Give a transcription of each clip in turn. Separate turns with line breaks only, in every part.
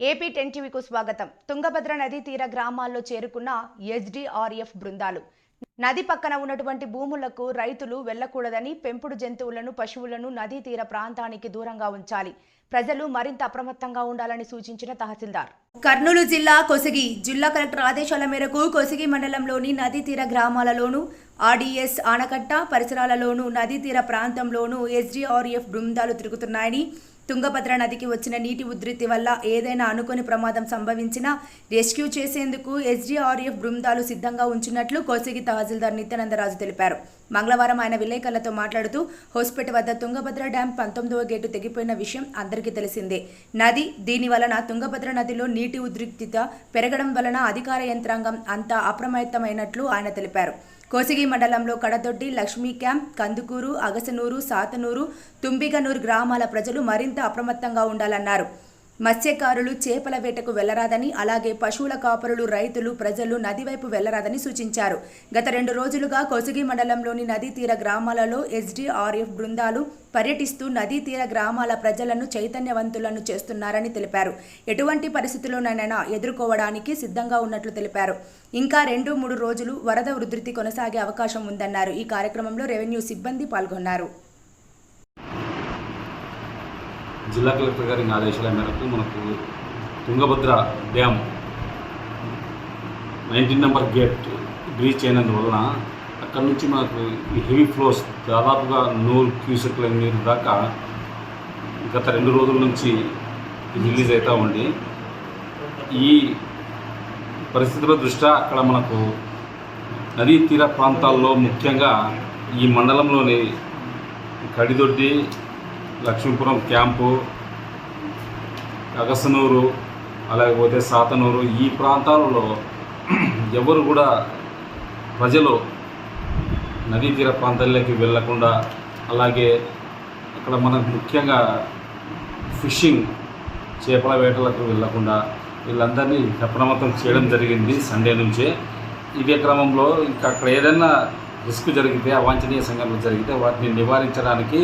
AP ten టీవీకు స్వాగతం. తుంగభద్ర నదీ తీర గ్రామాల్లో చేరుకున్న ఎస్డిఆర్ఎఫ్ బృందాలు. నది పక్కన ఉన్నటువంటి భూములకు రైతులు వెళ్ళకూడదని పెంపుడు జంతువులను పశువులను నదీ తీర ప్రాంతానికి దూరంగా ఉంచాలి. ప్రజలు మరింత అప్రమత్తంగా ఉండాలని సూచించిన తహసీల్దార్. కర్నూలు జిల్లా కొసగి జిల్లా కలెక్టర్ ఆదేశాల మేరకు కొసగి మండలంలోని నదీ తీర గ్రామాలలోనూ ఆర్డీఎస్ ఆనకట్ట పరిసరాలలోనూ నదీ తీర ఎస్డీఆర్ఎఫ్ బృందాలు తిరుగుతున్నాయని. తుంగభద్ర నదికి వచ్చిన నీటి ఉధృతి వల్ల ఏదైనా అనుకోని ప్రమాదం సంభవించినా రెస్క్యూ చేసేందుకు ఎస్డీఆర్ఎఫ్ బృందాలు సిద్ధంగా ఉంచినట్లు కోసిగి తహసీల్దార్ నిత్యానందరాజు తెలిపారు. మంగళవారం ఆయన విలేకరులతో మాట్లాడుతూ హోస్పేట వద్ద తుంగభద్ర డ్యాం పంతొమ్మిదవ గేటు తెగిపోయిన విషయం అందరికీ తెలిసిందే. నది దీని వలన తుంగభద్ర నదిలో నీటి ఉద్రిక్తత పెరగడం వలన అధికార యంత్రాంగం అంతా అప్రమత్తమైనట్లు ఆయన తెలిపారు. కోసిగి మండలంలో కడదొడ్డి లక్ష్మీ క్యాంప్ కందుకూరు అగసనూరు సాతనూరు తుంబిగనూరు గ్రామాల ప్రజలు మరింత అప్రమత్తంగా ఉండాలన్నారు. మత్స్యకారులు చేపల వేటకు వెళ్ళరాదని అలాగే పశువుల కాపరులు రైతులు ప్రజలు నదివైపు వెళ్ళరాదని సూచించారు. గత రెండు రోజులుగా కోసిగి మండలంలోని నదీ తీర గ్రామాలలో ఎస్డీఆర్ఎఫ్ బృందాలు పర్యటిస్తూ నదీ తీర గ్రామాల ప్రజలను చైతన్యవంతులను చేస్తున్నారని తెలిపారు. ఎటువంటి పరిస్థితుల్లోనైనా ఎదుర్కోవడానికి సిద్ధంగా ఉన్నట్లు తెలిపారు. ఇంకా రెండు మూడు రోజులు వరద ఉధృతి కొనసాగే అవకాశం ఉందన్నారు. ఈ కార్యక్రమంలో రెవెన్యూ సిబ్బంది పాల్గొన్నారు.
జిల్లా కలెక్టర్ గారి ఆదేశాల మేరకు మనకు Tungabhadra dam nineteen number gate breach అయినందువలన అక్కడ నుంచి మనకు ఈ హెవీ ఫ్లోస్ దాదాపుగా నూరు క్యూసెక్ల నీరు దాకా గత రెండు రోజుల నుంచి రిలీజ్ అవుతూ ఉండి ఈ పరిస్థితుల దృష్ట్యా అక్కడ మనకు నదీ తీర ప్రాంతాల్లో ముఖ్యంగా ఈ మండలంలోని కడిదొడ్డి లక్ష్మీపురం క్యాంపు అగసనూరు అలాగే పోతే సాతనూరు ఈ ప్రాంతాలలో ఎవరు కూడా ప్రజలు నదీ తీర ప్రాంతాల్లోకి వెళ్ళకుండా అలాగే అక్కడ మనకు ముఖ్యంగా ఫిషింగ్ చేపల వేటలకు వెళ్ళకుండా వీళ్ళందరినీ అప్రమత్తం చేయడం జరిగింది సండే నుంచే. ఇదే క్రమంలో ఇంకా అక్కడ ఏదైనా రిస్క్ జరిగితే అవాంఛనీయ సంఘటనలు జరిగితే వాటిని నివారించడానికి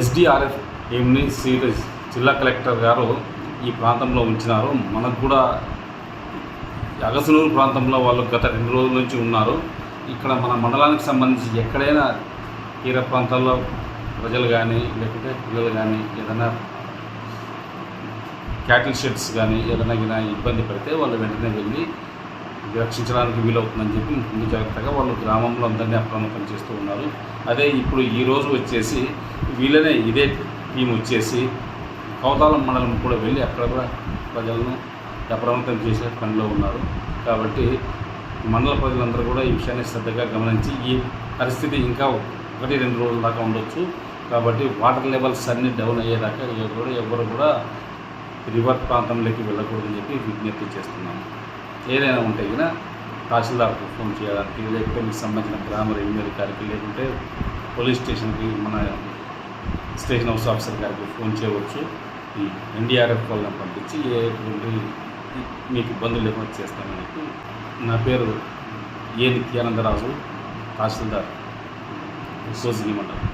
ఎస్డిఆర్ఎఫ్ ఏమిని శ్రీ జిల్లా కలెక్టర్ గారు ఈ ప్రాంతంలో ఉంచినారు. మనకు కూడా అగసనూరు ప్రాంతంలో వాళ్ళు గత రెండు రోజుల నుంచి ఉన్నారు. ఇక్కడ మన మండలానికి సంబంధించి ఎక్కడైనా తీర ప్రాంతాల్లో ప్రజలు కానీ లేకపోతే పిల్లలు కానీ ఏదైనా క్యాటిల్ షెడ్స్ కానీ ఏదైనా ఇబ్బంది పడితే వాళ్ళు వెంటనే వెళ్ళి రక్షించడానికి వీలవుతుందని చెప్పి ముందు జాగ్రత్తగా వాళ్ళు గ్రామంలో అందరినీ అప్రమత్తం చేస్తూ ఉన్నారు. అదే ఇప్పుడు ఈ రోజు వచ్చేసి వీళ్ళనే ఇదే టీం వచ్చేసి కౌతాలం మండలం కూడా వెళ్ళి అక్కడ కూడా ప్రజలను అప్రమత్తం చేసే పనిలో ఉన్నారు. కాబట్టి మండల ప్రజలందరూ కూడా ఈ విషయాన్ని శ్రద్ధగా గమనించి ఈ పరిస్థితి ఇంకా ఒకటి రెండు రోజుల దాకా ఉండొచ్చు. కాబట్టి వాటర్ లెవెల్స్ అన్నీ డౌన్ అయ్యేదాకా ఎవరు ఎవరు కూడా రివర్ ప్రాంతంలోకి వెళ్ళకూడదని చెప్పి విజ్ఞప్తి చేస్తున్నాము. ఏదైనా ఉంటే కదా తహసీల్దార్కు ఫోన్ చేయడానికి లేకపోతే మీకు సంబంధించిన గ్రామ రెవెన్యూ అధికారికి లేకుంటే పోలీస్ స్టేషన్కి మన స్టేషన్ హౌస్ ఆఫీసర్ గారికి ఫోన్ చేయవచ్చు. ఈ ఎన్డీఆర్ఎఫ్ వాళ్ళని పంపించి ఏటువంటి మీకు ఇబ్బందులు లేకుండా చేస్తామని చెప్పి నా పేరు ఏ నిత్యానందరాజు తహసీల్దార్ సోసిగి మండలం